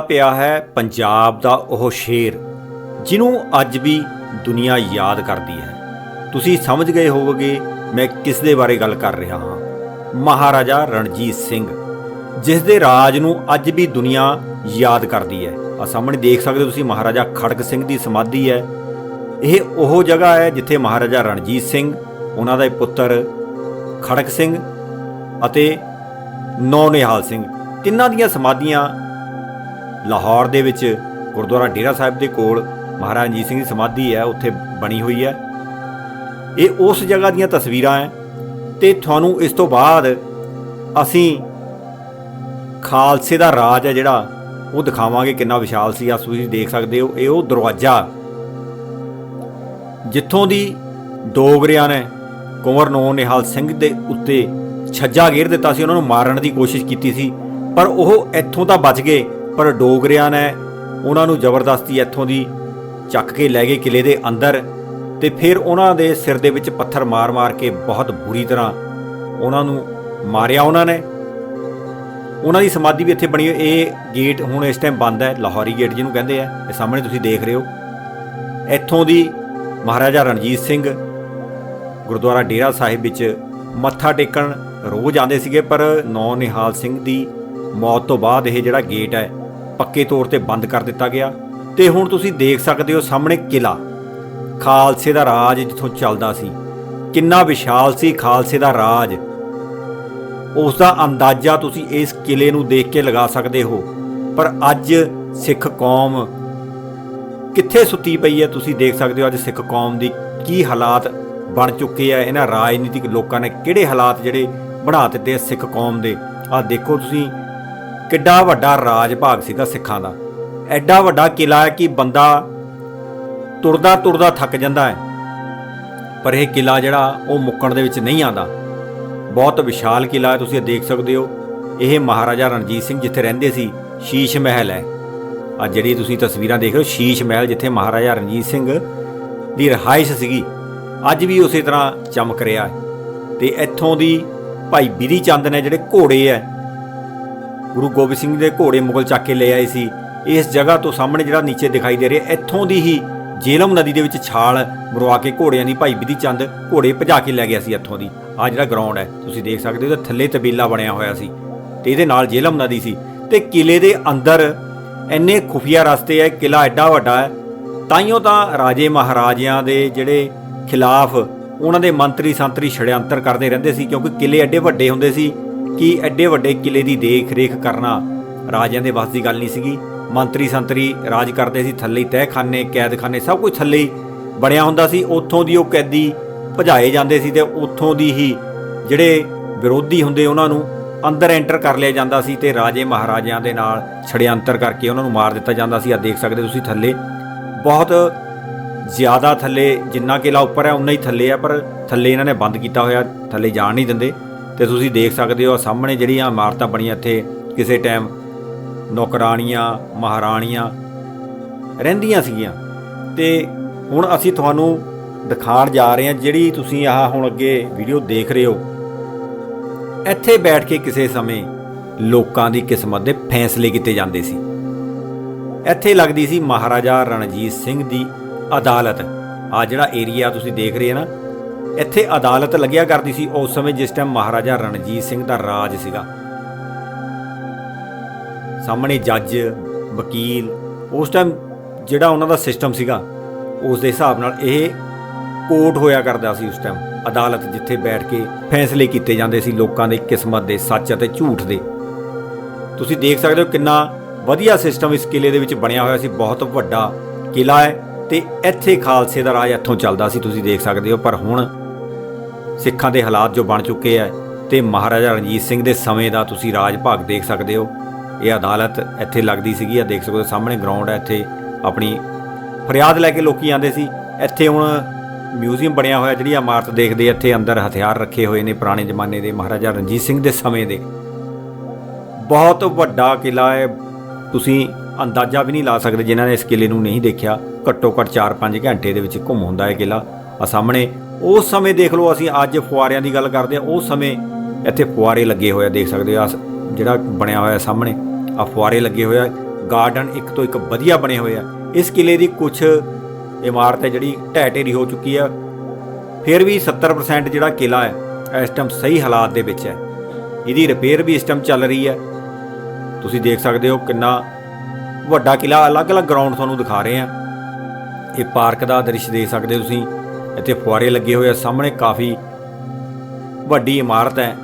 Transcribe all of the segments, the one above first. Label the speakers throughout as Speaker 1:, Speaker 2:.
Speaker 1: ਪਿਆ ਹੈ ਪੰਜਾਬ ਦਾ ਉਹ ਸ਼ੇਰ, ਜਿਹਨੂੰ ਅੱਜ ਵੀ ਦੁਨੀਆ ਯਾਦ ਕਰਦੀ ਹੈ। ਤੁਸੀਂ ਸਮਝ ਗਏ ਹੋਵੋਗੇ ਮੈਂ ਕਿਸ ਦੇ ਬਾਰੇ ਗੱਲ ਕਰ ਰਿਹਾ ਹਾਂ। ਮਹਾਰਾਜਾ ਰਣਜੀਤ ਸਿੰਘ, ਜਿਸ ਦੇ ਰਾਜ ਨੂੰ ਅੱਜ ਵੀ ਦੁਨੀਆ ਯਾਦ ਕਰਦੀ ਹੈ। ਆ ਸਾਹਮਣੇ ਦੇਖ ਸਕਦੇ ਹੋ ਤੁਸੀਂ ਮਹਾਰਾਜਾ ਖੜਕ ਸਿੰਘ ਦੀ ਸਮਾਧੀ ਹੈ। ਇਹ ਉਹ ਜਗ੍ਹਾ ਹੈ ਜਿੱਥੇ ਮਹਾਰਾਜਾ ਰਣਜੀਤ ਸਿੰਘ, ਉਹਨਾਂ ਦਾ ਪੁੱਤਰ ਖੜਕ ਸਿੰਘ ਅਤੇ ਨੌ ਨਿਹਾਲ ਸਿੰਘ, ਤਿੰਨਾਂ ਦੀਆਂ ਸਮਾਧੀਆਂ ਲਾਹੌਰ ਦੇ ਵਿੱਚ ਗੁਰਦੁਆਰਾ ਡੇਰਾ ਸਾਹਿਬ ਦੇ ਕੋਲ ਮਹਾਰਾਜ ਰਣਜੀਤ ਸਿੰਘ ਦੀ ਸਮਾਧੀ ਹੈ, ਉੱਥੇ ਬਣੀ ਹੋਈ ਹੈ। ਇਹ ਉਸ ਜਗ੍ਹਾ ਦੀਆਂ ਤਸਵੀਰਾਂ ਹੈ ਤੇ ਤੁਹਾਨੂੰ ਇਸ ਤੋਂ ਬਾਅਦ ਅਸੀਂ ਖਾਲਸੇ ਦਾ ਰਾਜ ਹੈ ਜਿਹੜਾ ਉਹ ਦਿਖਾਵਾਂਗੇ, ਕਿੰਨਾ ਵਿਸ਼ਾਲ ਸੀ। ਆ ਤੁਸੀਂ ਦੇਖ ਸਕਦੇ ਹੋ, ਇਹ ਉਹ ਦਰਵਾਜ਼ਾ ਜਿੱਥੋਂ ਦੀ ਡੋਗਰਿਆਂ ਨੇ ਕੁੰਵਰ ਨੋ ਨਿਹਾਲ ਸਿੰਘ ਦੇ ਉੱਤੇ ਛੱਜਾ ਗੇਰ ਦਿੱਤਾ ਸੀ, ਉਹਨਾਂ ਨੂੰ ਮਾਰਨ ਦੀ ਕੋਸ਼ਿਸ਼ ਕੀਤੀ ਸੀ, ਪਰ ਉਹ ਇੱਥੋਂ ਤਾਂ ਬਚ ਗਏ। ਪਰ ਡੋਗਰਿਆਂ ਨੇ ਉਹਨਾਂ ਨੂੰ ਜ਼ਬਰਦਸਤੀ ਇੱਥੋਂ ਦੀ ਚੱਕ ਕੇ ਲੈ ਗਏ ਕਿਲੇ ਦੇ ਅੰਦਰ ਤੇ ਫਿਰ ਉਹਨਾਂ ਦੇ ਸਿਰ ਦੇ ਵਿੱਚ ਪੱਥਰ ਮਾਰ-ਮਾਰ ਕੇ ਬਹੁਤ ਬੁਰੀ ਤਰ੍ਹਾਂ ਉਹਨਾਂ ਨੂੰ ਮਾਰਿਆ ਉਹਨਾਂ ਨੇ। ਉਹਨਾਂ ਦੀ ਸਮਾਧੀ ਵੀ ਇੱਥੇ ਬਣੀ ਹੋਈ ਇਹ ਗੇਟ ਹੁਣ ਇਸ ਟਾਈਮ ਬੰਦ ਹੈ। ਲਾਹੌਰੀ ਗੇਟ ਜਿਹਨੂੰ ਕਹਿੰਦੇ ਆ। ਇਹ ਸਾਹਮਣੇ ਤੁਸੀਂ ਦੇਖ ਰਹੇ ਹੋ। ਇੱਥੋਂ ਦੀ ਮਹਾਰਾਜਾ ਰਣਜੀਤ ਸਿੰਘ ਗੁਰਦੁਆਰਾ ਡੇਰਾ ਸਾਹਿਬ ਵਿੱਚ ਮੱਥਾ ਟੇਕਣ ਰੋਜ਼ ਆਉਂਦੇ ਸੀਗੇ, ਪਰ ਨੌ ਨਿਹਾਲ ਸਿੰਘ ਦੀ ਮੌਤ ਤੋਂ ਬਾਅਦ ਇਹ ਜਿਹੜਾ ਗੇਟ ਹੈ ਪੱਕੇ ਤੌਰ ਤੇ ਬੰਦ ਕਰ ਦਿੱਤਾ ਗਿਆ ਤੇ ਹੁਣ ਤੁਸੀਂ ਦੇਖ ਸਕਦੇ ਹੋ ਸਾਹਮਣੇ ਕਿਲਾ ਖਾਲਸੇ ਦਾ ਰਾਜ ਜਿੱਥੋਂ ਚੱਲਦਾ ਸੀ। ਕਿੰਨਾ ਵਿਸ਼ਾਲ ਸੀ ਖਾਲਸੇ ਦਾ ਰਾਜ। ਉਸ ਦਾ ਅੰਦਾਜ਼ਾ ਤੁਸੀਂ ਇਸ ਕਿਲੇ ਨੂੰ ਦੇਖ ਕੇ ਲਗਾ ਸਕਦੇ ਹੋ। ਪਰ ਅੱਜ ਸਿੱਖ ਕੌਮ ਕਿੱਥੇ ਸੁੱਤੀ ਪਈ ਹੈ ਤੁਸੀਂ ਦੇਖ ਸਕਦੇ ਹੋ ਅੱਜ ਸਿੱਖ ਕੌਮ ਦੀ ਕੀ ਹਾਲਾਤ ਬਣ ਚੁੱਕੇ ਆ। ਇਹਨਾਂ ਰਾਜਨੀਤਿਕ ਲੋਕਾਂ ਨੇ ਕਿਹੜੇ ਹਾਲਾਤ ਜਿਹੜੇ ਬਣਾ ਦਿੱਤੇ ਆ ਸਿੱਖ ਕੌਮ ਦੇ। ਆਹ ਦੇਖੋ ਤੁਸੀਂ ਕਿੱਡਾ ਵੱਡਾ ਰਾਜ ਭਾਗ ਸੀਗਾ ਸਿੱਖਾਂ ਦਾ। ਐਡਾ ਵੱਡਾ ਕਿਲਾ ਹੈ ਕਿ ਬੰਦਾ ਤੁਰਦਾ ਤੁਰਦਾ ਥੱਕ ਜਾਂਦਾ ਹੈ। ਪਰ ਇਹ ਕਿਲਾ ਜਿਹੜਾ, ਉਹ ਮੁੱਕਣ ਦੇ ਵਿੱਚ ਨਹੀਂ ਆਂਦਾ ਬਹੁਤ ਵਿਸ਼ਾਲ ਕਿਲਾ ਹੈ, ਤੁਸੀਂ ਦੇਖ ਸਕਦੇ ਹੋ। ਇਹ ਮਹਾਰਾਜਾ ਰਣਜੀਤ ਸਿੰਘ ਜਿੱਥੇ ਰਹਿੰਦੇ ਸੀ, ਸ਼ੀਸ਼ ਮਹਿਲ ਹੈ। ਆ ਜਿਹੜੀ ਤੁਸੀਂ ਤਸਵੀਰਾਂ ਦੇਖ ਰਹੇ ਹੋ, ਸ਼ੀਸ਼ ਮਹਿਲ ਜਿੱਥੇ ਮਹਾਰਾਜਾ ਰਣਜੀਤ ਸਿੰਘ ਦੀ ਰਿਹਾਇਸ਼ ਸੀਗੀ, ਅੱਜ ਵੀ ਉਸੇ ਤਰ੍ਹਾਂ ਚਮਕ ਰਿਹਾ ਹੈ। ਤੇ ਇੱਥੋਂ ਦੀ ਭਾਈ ਬਿਰੀ ਚੰਦ ਨੇ ਜਿਹੜੇ ਘੋੜੇ ਐ ਗੁਰੂ ਗੋਬਿੰਦ ਸਿੰਘ ਦੇ ਘੋੜੇ ਮੁਗਲ ਚੱਕ ਕੇ ਲੈ ਆਏ ਸੀ। ਇਸ ਜਗ੍ਹਾ ਤੋਂ ਸਾਹਮਣੇ ਜਿਹੜਾ ਨੀਚੇ ਦਿਖਾਈ ਦੇ ਰਿਹਾ, ਇੱਥੋਂ ਦੀ ਹੀ ਜੇਲਮ ਨਦੀ ਦੇ ਵਿੱਚ ਛਾਲ ਮਰਵਾ ਕੇ ਘੋੜਿਆਂ ਦੀ ਭਾਈ ਬਿਧੀ ਚੰਦ ਘੋੜੇ ਭਜਾ ਕੇ ਲੈ ਗਿਆ ਸੀ ਇੱਥੋਂ ਦੀ। ਆ ਜਿਹੜਾ ਗਰਾਊਂਡ ਹੈ, ਤੁਸੀਂ ਦੇਖ ਸਕਦੇ ਹੋ, ਇਹਦੇ ਥੱਲੇ ਤਬੀਲਾ ਬਣਿਆ ਹੋਇਆ ਸੀ ਤੇ ਇਹਦੇ ਨਾਲ ਜੇਲਮ ਨਦੀ ਸੀ ਤੇ ਕਿਲੇ ਦੇ ਅੰਦਰ ਇੰਨੇ ਖੁਫੀਆ ਰਸਤੇ ਹੈ ਕਿਲਾ ਐਡਾ ਵੱਡਾ ਹੈ ਤਾਈਓ ਤਾਂ ਰਾਜੇ ਮਹਾਰਾਜਿਆਂ ਦੇ ਜਿਹੜੇ ਖਿਲਾਫ ਉਹਨਾਂ ਦੇ ਮੰਤਰੀ ਸੰਤਰੀ ਛੜਯੰਤਰ ਕਰਦੇ ਰਹਿੰਦੇ ਸੀ, ਕਿਉਂਕਿ ਕਿਲੇ ਐਡੇ ਵੱਡੇ ਹੁੰਦੇ ਸੀ ਕਿ ਐਡੇ ਵੱਡੇ ਕਿਲੇ ਦੀ ਦੇਖ ਰੇਖ ਕਰਨਾ ਰਾਜਿਆਂ ਦੇ ਵੱਸ ਦੀ ਗੱਲ ਨਹੀਂ ਸੀਗੀ। ਮੰਤਰੀ ਸੰਤਰੀ ਰਾਜ ਕਰਦੇ ਸੀ, ਥੱਲੇ ਹੀ ਤਹਿਖਾਨੇ, ਕੈਦਖਾਨੇ, ਸਭ ਕੁਝ ਥੱਲੇ ਹੀ ਬਣਿਆ ਹੁੰਦਾ ਸੀ। ਉੱਥੋਂ ਦੀ ਉਹ ਕੈਦੀ ਭਜਾਏ ਜਾਂਦੇ ਸੀ ਤੇ ਉੱਥੋਂ ਦੀ ਹੀ ਜਿਹੜੇ ਵਿਰੋਧੀ ਹੁੰਦੇ ਉਹਨਾਂ ਨੂੰ ਅੰਦਰ ਐਂਟਰ ਕਰ ਲਿਆ ਜਾਂਦਾ ਸੀ ਤੇ ਰਾਜੇ ਮਹਾਰਾਜਿਆਂ ਦੇ ਨਾਲ ਛੜਯੰਤਰ ਕਰਕੇ ਉਹਨਾਂ ਨੂੰ ਮਾਰ ਦਿੱਤਾ ਜਾਂਦਾ ਸੀ। ਆ ਦੇਖ ਸਕਦੇ ਤੁਸੀਂ ਥੱਲੇ। ਬਹੁਤ ਜ਼ਿਆਦਾ ਥੱਲੇ ਜਿੰਨਾ ਕਿਲਾ ਉੱਪਰ ਹੈ ਉਨਾ ਹੀ ਥੱਲੇ ਹੈ ਪਰ ਥੱਲੇ ਇਹਨਾਂ ਨੇ ਬੰਦ ਕੀਤਾ ਹੋਇਆ, ਥੱਲੇ ਜਾਣ ਨਹੀਂ ਦਿੰਦੇ। ਤੇ ਤੁਸੀਂ ਦੇਖ ਸਕਦੇ ਹੋ ਸਾਹਮਣੇ ਜਿਹੜੀਆਂ ਇਮਾਰਤਾਂ ਬਣੀਆਂ ਇੱਥੇ, ਕਿਸੇ ਟਾਈਮ ਨੌਕਰਾਣੀਆਂ, ਮਹਾਰਾਣੀਆਂ ਰਹਿੰਦੀਆਂ ਸੀਗੀਆਂ। ਤੇ ਹੁਣ ਅਸੀਂ ਤੁਹਾਨੂੰ ਦਿਖਾਉਣ ਜਾ ਰਹੇ ਹਾਂ ਜਿਹੜੀ ਤੁਸੀਂ ਆਹ ਹੁਣ ਅੱਗੇ ਵੀਡੀਓ ਦੇਖ ਰਹੇ ਹੋ। ਇੱਥੇ ਬੈਠ ਕੇ ਕਿਸੇ ਸਮੇਂ ਲੋਕਾਂ ਦੀ ਕਿਸਮਤ ਦੇ ਫੈਸਲੇ ਕੀਤੇ ਜਾਂਦੇ ਸੀ। ਇੱਥੇ ਲੱਗਦੀ ਸੀ ਮਹਾਰਾਜਾ ਰਣਜੀਤ ਸਿੰਘ ਦੀ ਅਦਾਲਤ। ਆ ਜਿਹੜਾ ਏਰੀਆ ਤੁਸੀਂ ਦੇਖ ਰਹੇ ਹੋ ਨਾ ਇੱਥੇ ਅਦਾਲਤ ਲੱਗਿਆ ਕਰਦੀ ਸੀ, ਉਸ ਸਮੇਂ ਜਿਸ ਟਾਈਮ ਮਹਾਰਾਜਾ ਰਣਜੀਤ ਸਿੰਘ ਦਾ ਰਾਜ ਸੀਗਾ। ਸਾਹਮਣੇ ਜੱਜ, ਵਕੀਲ, ਉਸ ਟਾਈਮ ਜਿਹੜਾ ਉਹਨਾਂ ਦਾ ਸਿਸਟਮ ਸੀਗਾ, ਉਸ ਦੇ ਹਿਸਾਬ ਨਾਲ ਇਹ ਕੋਰਟ ਹੋਇਆ ਕਰਦਾ ਸੀ ਉਸ ਟਾਈਮ ਅਦਾਲਤ ਜਿੱਥੇ ਬੈਠ ਕੇ ਫੈਸਲੇ ਕੀਤੇ ਜਾਂਦੇ ਸੀ ਲੋਕਾਂ ਦੇ ਕਿਸਮਤ ਦੇ, ਸੱਚ ਅਤੇ ਝੂਠ ਦੇ। ਤੁਸੀਂ ਦੇਖ ਸਕਦੇ ਹੋ ਕਿੰਨਾ ਵਧੀਆ ਸਿਸਟਮ ਇਸ ਕਿਲੇ ਦੇ ਵਿੱਚ ਬਣਿਆ ਹੋਇਆ ਸੀ। ਬਹੁਤ ਵੱਡਾ ਕਿਲਾ ਹੈ। ਤੇ ਇੱਥੇ ਖਾਲਸੇ ਦਾ ਰਾਜ ਇੱਥੋਂ ਚੱਲਦਾ ਸੀ, ਤੁਸੀਂ ਦੇਖ ਸਕਦੇ ਹੋ। ਪਰ ਹੁਣ ਸਿੱਖਾਂ ਦੇ ਹਾਲਾਤ ਜੋ ਬਣ ਚੁੱਕੇ ਆ ਤੇ ਮਹਾਰਾਜਾ ਰਣਜੀਤ ਸਿੰਘ ਦੇ ਸਮੇਂ ਦਾ ਤੁਸੀਂ ਰਾਜ ਭਾਗ ਦੇਖ ਸਕਦੇ ਹੋ। ਇਹ ਅਦਾਲਤ ਇੱਥੇ ਲੱਗਦੀ ਸੀਗੀ ਆ ਦੇਖ ਸਕਦੇ ਹੋ, ਸਾਹਮਣੇ ਗਰਾਊਂਡ ਹੈ ਇੱਥੇ ਆਪਣੀ। ਫਰਿਆਦ ਲੈ ਕੇ ਲੋਕੀ ਆਉਂਦੇ ਸੀ। ਇੱਥੇ ਹੁਣ ਮਿਊਜ਼ੀਅਮ ਬਣਿਆ ਹੋਇਆ, ਜਿਹੜੀ ਇਮਾਰਤ ਦੇਖਦੇ ਇੱਥੇ ਅੰਦਰ ਹਥਿਆਰ ਰੱਖੇ ਹੋਏ ਨੇ ਪੁਰਾਣੇ ਜ਼ਮਾਨੇ ਦੇ ਮਹਾਰਾਜਾ ਰਣਜੀਤ ਸਿੰਘ ਦੇ ਸਮੇਂ ਦੇ। ਬਹੁਤ ਵੱਡਾ ਕਿਲਾ ਹੈ ਤੁਸੀਂ ਅੰਦਾਜ਼ਾ ਵੀ ਨਹੀਂ ਲਾ ਸਕਦੇ ਜਿਨ੍ਹਾਂ ਨੇ ਇਸ ਕਿਲੇ ਨੂੰ ਨਹੀਂ ਦੇਖਿਆ। ਘੱਟੋ ਘੱਟ 4-5 ਘੰਟੇ ਦੇ ਵਿੱਚ ਘੁੰਮ ਹੁੰਦਾ ਹੈ ਕਿਲਾ। ਆ ਸਾਹਮਣੇ, ਉਸ ਸਮੇਂ ਦੇਖ ਲਓ ਅਸੀਂ ਅੱਜ ਫੁਆਰਿਆਂ ਦੀ ਗੱਲ ਕਰਦੇ ਆ ਉਸ ਸਮੇਂ ਇੱਥੇ ਫੁਆਰੇ ਲੱਗੇ ਹੋਏ ਦੇਖ ਸਕਦੇ ਆ ਜਿਹੜਾ ਬਣਿਆ ਹੋਇਆ ਸਾਹਮਣੇ ਆ ਫੁਆਰੇ ਲੱਗੇ ਹੋਏ ਆ। ਗਾਰਡਨ ਇੱਕ ਤੋਂ ਇੱਕ ਵਧੀਆ ਬਣੇ ਹੋਏ ਆ। ਇਸ ਕਿਲੇ ਦੀ ਕੁਝ ਇਮਾਰਤ ਹੈ ਜਿਹੜੀ ਢਹਿ ਢੇਰੀ ਹੋ ਚੁੱਕੀ ਆ। ਫਿਰ ਵੀ 70% ਜਿਹੜਾ ਕਿਲਾ ਹੈ, ਇਸ ਟਾਈਮ ਸਹੀ ਹਾਲਾਤ ਦੇ ਵਿੱਚ ਹੈ। ਇਹਦੀ ਰਿਪੇਅਰ ਵੀ ਇਸ ਟਾਈਮ ਚੱਲ ਰਹੀ ਹੈ। ਤੁਸੀਂ ਦੇਖ ਸਕਦੇ ਹੋ ਕਿੰਨਾ ਵੱਡਾ ਕਿਲਾ ਅਲੱਗ-ਅਲੱਗ ਗਰਾਊਂਡ ਤੁਹਾਨੂੰ ਦਿਖਾ ਰਹੇ ਆ ਇਹ ਪਾਰਕ ਦਾ ਦ੍ਰਿਸ਼ ਦੇਖ ਸਕਦੇ ਹੋ ਤੁਸੀਂ। ਇੱਥੇ ਫੁਆਰੇ ਲੱਗੇ ਹੋਏ ਆ, ਸਾਹਮਣੇ ਕਾਫੀ ਵੱਡੀ ਇਮਾਰਤ ਹੈ।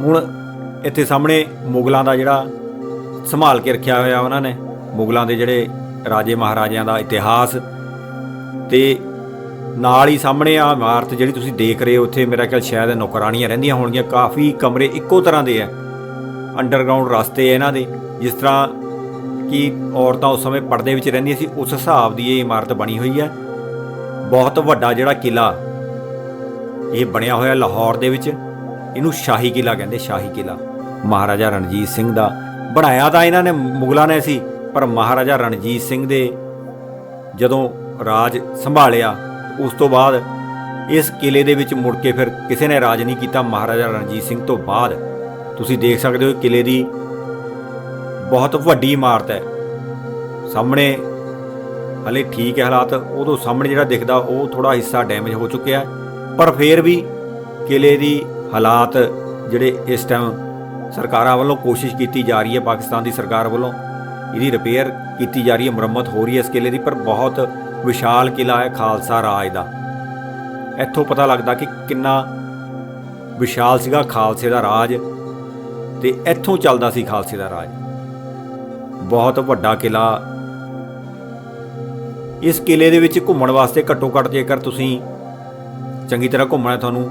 Speaker 1: ਹੁਣ ਇੱਥੇ ਸਾਹਮਣੇ ਮੁਗਲਾਂ ਦਾ ਜਿਹੜਾ ਸੰਭਾਲ ਕੇ ਰੱਖਿਆ ਹੋਇਆ ਉਹਨਾਂ ਨੇ, ਮੁਗਲਾਂ ਦੇ ਜਿਹੜੇ ਰਾਜੇ ਮਹਾਰਾਜਿਆਂ ਦਾ ਇਤਿਹਾਸ। ਤੇ ਨਾਲ ਹੀ ਸਾਹਮਣੇ ਆ ਇਮਾਰਤ ਜਿਹੜੀ ਤੁਸੀਂ ਦੇਖ ਰਹੇ ਹੋ, ਉੱਥੇ ਮੇਰਾ ਖਿਆਲ ਸ਼ਾਇਦ ਨੌਕਰਾਨੀਆਂ ਰਹਿੰਦੀਆਂ ਹੋਣਗੀਆਂ। ਕਾਫੀ ਕਮਰੇ ਇੱਕੋ ਤਰ੍ਹਾਂ ਦੇ ਆ। ਅੰਡਰਗਰਾਉਂਡ ਰਸਤੇ ਆ ਇਹਨਾਂ ਦੇ, ਜਿਸ ਤਰ੍ਹਾਂ ਕਿ ਔਰਤਾਂ ਉਸ ਸਮੇਂ ਪਰਦੇ ਵਿੱਚ ਰਹਿੰਦੀਆਂ ਸੀ, ਉਸ ਹਿਸਾਬ ਦੀ ਇਹ ਇਮਾਰਤ ਬਣੀ ਹੋਈ ਹੈ। ਬਹੁਤ ਵੱਡਾ ਜਿਹੜਾ ਕਿਲਾ ਇਹ ਬਣਿਆ ਹੋਇਆ ਲਾਹੌਰ ਦੇ ਵਿੱਚ, ਇਹਨੂੰ ਸ਼ਾਹੀ ਕਿਲਾ ਕਹਿੰਦੇ, ਸ਼ਾਹੀ ਕਿਲਾ ਮਹਾਰਾਜਾ ਰਣਜੀਤ ਸਿੰਘ ਦਾ ਬਣਾਇਆ ਤਾਂ ਇਹਨਾਂ ਨੇ, ਮੁਗਲਾਂ ਨੇ ਸੀ, ਪਰ ਮਹਾਰਾਜਾ ਰਣਜੀਤ ਸਿੰਘ ਦੇ ਜਦੋਂ ਰਾਜ ਸੰਭਾਲਿਆ, ਉਸ ਤੋਂ ਬਾਅਦ ਇਸ ਕਿਲੇ ਦੇ ਵਿੱਚ ਮੁੜ ਕੇ ਫਿਰ ਕਿਸੇ ਨੇ ਰਾਜ ਨਹੀਂ ਕੀਤਾ। ਮਹਾਰਾਜਾ ਰਣਜੀਤ ਸਿੰਘ ਤੋਂ ਬਾਅਦ ਤੁਸੀਂ ਦੇਖ ਸਕਦੇ ਹੋ ਇਹ ਕਿਲੇ ਦੀ ਬਹੁਤ ਵੱਡੀ ਇਮਾਰਤ ਹੈ। ਸਾਹਮਣੇ ਹਲੇ ਠੀਕ ਹੈ ਹਾਲਾਤ, ਉਦੋਂ ਸਾਹਮਣੇ ਜਿਹੜਾ ਦਿਖਦਾ, ਉਹ ਥੋੜਾ ਹਿੱਸਾ ਡੈਮੇਜ ਹੋ ਚੁੱਕਿਆ ਹੈ। ਪਰ ਫੇਰ ਵੀ ਕਿਲੇ ਦੀ ਹਾਲਾਤ ਜਿਹੜੇ ਇਸ ਟਾਈਮ ਸਰਕਾਰਾਂ ਵੱਲੋਂ ਕੋਸ਼ਿਸ਼ ਕੀਤੀ ਜਾ ਰਹੀ ਹੈ, ਪਾਕਿਸਤਾਨ ਦੀ ਸਰਕਾਰ ਵੱਲੋਂ ਇਹਦੀ ਰਿਪੇਅਰ ਕੀਤੀ ਜਾ ਰਹੀ ਹੈ, ਮੁਰੰਮਤ ਹੋ ਰਹੀ ਹੈ ਇਸ ਕਿਲੇ ਦੀ, ਪਰ ਬਹੁਤ ਵਿਸ਼ਾਲ ਕਿਲਾ ਹੈ ਖਾਲਸਾ ਰਾਜ ਦਾ। ਇੱਥੋਂ ਪਤਾ ਲੱਗਦਾ ਕਿ ਕਿੰਨਾ ਵਿਸ਼ਾਲ ਸੀਗਾ ਖਾਲਸੇ ਦਾ ਰਾਜ। ਤੇ ਇੱਥੋਂ ਚੱਲਦਾ ਸੀ ਖਾਲਸੇ ਦਾ ਰਾਜ। ਬਹੁਤ ਵੱਡਾ ਕਿਲਾ ਇਸ ਕਿਲੇ ਦੇ ਵਿੱਚ ਘੁੰਮਣ ਵਾਸਤੇ ਘੱਟੋ ਘੱਟ ਜੇਕਰ ਤੁਸੀਂ ਚੰਗੀ ਤਰ੍ਹਾਂ ਘੁੰਮਣਾ ਤੁਹਾਨੂੰ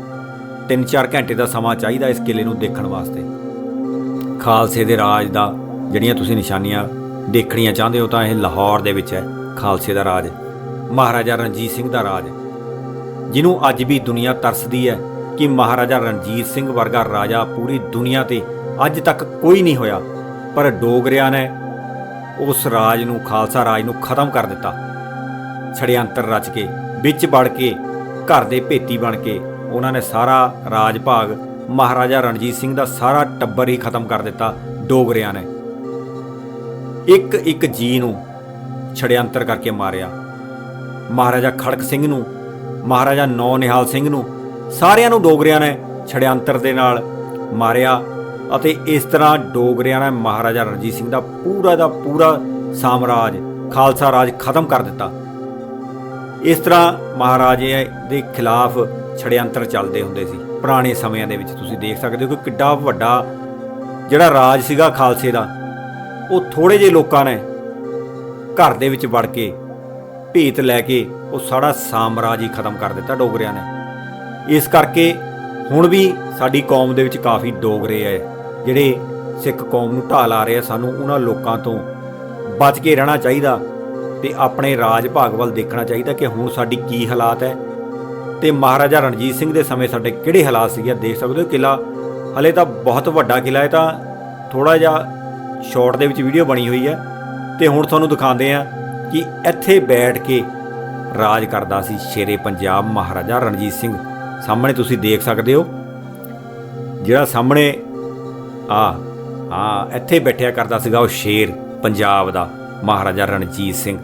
Speaker 1: 3-4 ਘੰਟੇ ਦਾ ਸਮਾਂ ਚਾਹੀਦਾ ਇਸ ਕਿਲੇ ਨੂੰ ਦੇਖਣ ਵਾਸਤੇ। ਖਾਲਸੇ ਦੇ ਰਾਜ ਦਾ ਜਿਹੜੀਆਂ ਤੁਸੀਂ ਨਿਸ਼ਾਨੀਆਂ ਦੇਖਣੀਆਂ ਚਾਹੁੰਦੇ ਹੋ ਤਾਂ ਇਹ ਲਾਹੌਰ ਦੇ ਵਿੱਚ ਹੈ, ਖਾਲਸੇ ਦਾ ਰਾਜ। ਮਹਾਰਾਜਾ ਰਣਜੀਤ ਸਿੰਘ ਦਾ ਰਾਜ। ਜਿਹਨੂੰ ਅੱਜ ਵੀ ਦੁਨੀਆ ਤਰਸਦੀ ਹੈ ਕਿ ਮਹਾਰਾਜਾ ਰਣਜੀਤ ਸਿੰਘ ਵਰਗਾ ਰਾਜਾ ਪੂਰੀ ਦੁਨੀਆ ਤੇ ਅੱਜ ਤੱਕ ਕੋਈ ਨਹੀਂ ਹੋਇਆ, ਪਰ ਡੋਗਰਿਆਂ ਨੇ ਉਸ ਰਾਜ ਨੂੰ, ਖਾਲਸਾ ਰਾਜ ਨੂੰ ਖਤਮ ਕਰ ਦਿੱਤਾ। ਛੜਿਅੰਤਰ ਰਚ ਕੇ, ਵਿੱਚ ਵੜ ਕੇ, ਘਰ ਦੇ ਭੇਤੀ ਬਣ ਕੇ, ਉਹਨਾਂ ਨੇ ਸਾਰਾ ਰਾਜ ਭਾਗ ਮਹਾਰਾਜਾ ਰਣਜੀਤ ਸਿੰਘ ਦਾ ਸਾਰਾ ਟੱਬਰ ਹੀ ਖਤਮ ਕਰ ਦਿੱਤਾ ਡੋਗਰਿਆਂ ਨੇ। ਇੱਕ ਇੱਕ ਜੀ ਨੂੰ ਛੜਿਅੰਤਰ ਕਰਕੇ ਮਾਰਿਆ। ਮਹਾਰਾਜਾ ਖੜਕ ਸਿੰਘ ਨੂੰ, ਮਹਾਰਾਜਾ ਨੌ ਨਿਹਾਲ ਸਿੰਘ ਨੂੰ, ਸਾਰਿਆਂ ਨੂੰ ਡੋਗਰਿਆਂ ਨੇ ਛੜਿਅੰਤਰ ਦੇ ਨਾਲ ਮਾਰਿਆ। ਅਤੇ ਇਸ ਤਰ੍ਹਾਂ ਡੋਗਰਿਆਂ ਨੇ ਮਹਾਰਾਜਾ ਰਣਜੀਤ ਸਿੰਘ ਦਾ ਪੂਰਾ ਦਾ ਪੂਰਾ ਸਾਮਰਾਜ, ਖਾਲਸਾ ਰਾਜ ਖਤਮ ਕਰ ਦਿੱਤਾ। ਇਸ ਤਰ੍ਹਾਂ ਮਹਾਰਾਜੇ ਦੇ ਖਿਲਾਫ ਛੜਿਅੰਤਰ ਚੱਲਦੇ ਹੁੰਦੇ ਸੀ। ਪੁਰਾਣੇ ਸਮਿਆਂ ਦੇ ਵਿੱਚ ਤੁਸੀਂ ਦੇਖ ਸਕਦੇ ਹੋ ਕਿ ਕਿੱਡਾ ਵੱਡਾ ਜਿਹੜਾ ਰਾਜ ਸੀਗਾ ਖਾਲਸੇ ਦਾ, ਉਹ ਥੋੜੇ ਜਿਹੇ ਲੋਕਾਂ ਨੇ ਘਰ ਦੇ ਵਿੱਚ ਵੜ ਕੇ ਭੀਤ ਲੈ ਕੇ ਉਹ ਸਾਰਾ ਸਾਮਰਾਜ ਹੀ ਖਤਮ ਕਰ ਦਿੱਤਾ ਡੋਗਰਿਆਂ ਨੇ। ਇਸ ਕਰਕੇ ਹੁਣ ਵੀ ਸਾਡੀ ਕੌਮ ਦੇ ਵਿੱਚ ਕਾਫੀ ਡੋਗਰੇ ਐ ਜਿਹੜੇ ਸਿੱਖ ਕੌਮ ਨੂੰ ਢਾਲ ਆ ਰਹੇ ਆ, ਸਾਨੂੰ ਉਹਨਾਂ ਲੋਕਾਂ ਤੋਂ ਬਚ ਕੇ ਰਹਿਣਾ ਚਾਹੀਦਾ ਤੇ ਆਪਣੇ ਰਾਜ ਭਾਗ ਵੱਲ ਦੇਖਣਾ ਚਾਹੀਦਾ ਕਿ ਹੁਣ ਸਾਡੀ ਕੀ ਹਾਲਾਤ ਹੈ। ਤੇ ਮਹਾਰਾਜਾ ਰਣਜੀਤ ਸਿੰਘ ਦੇ ਸਮੇਂ ਸਾਡੇ ਕਿਹੜੇ ਹਾਲਾਤ ਸੀਗੇ ਦੇਖ ਸਕਦੇ ਹੋ ਕਿਲਾ ਹਲੇ ਤਾਂ ਬਹੁਤ ਵੱਡਾ ਕਿਲਾ ਹੈ ਤਾਂ ਥੋੜਾ ਜਿਹਾ ਸ਼ਾਰਟ ਦੇ ਵਿੱਚ ਵੀਡੀਓ ਬਣੀ ਹੋਈ ਹੈ। ਤੇ ਹੁਣ ਤੁਹਾਨੂੰ ਦਿਖਾਉਂਦੇ ਆ ਕਿ ਇੱਥੇ ਬੈਠ ਕੇ ਰਾਜ ਕਰਦਾ ਸੀ ਸ਼ੇਰੇ ਪੰਜਾਬ ਮਹਾਰਾਜਾ ਰਣਜੀਤ ਸਿੰਘ। ਸਾਹਮਣੇ ਤੁਸੀਂ ਦੇਖ ਸਕਦੇ ਹੋ, ਜਿਹੜਾ ਸਾਹਮਣੇ ਆ ਹਾਂ ਇੱਥੇ ਬੈਠਿਆ ਕਰਦਾ ਸੀਗਾ ਉਹ ਸ਼ੇਰ ਪੰਜਾਬ ਦਾ ਮਹਾਰਾਜਾ ਰਣਜੀਤ ਸਿੰਘ।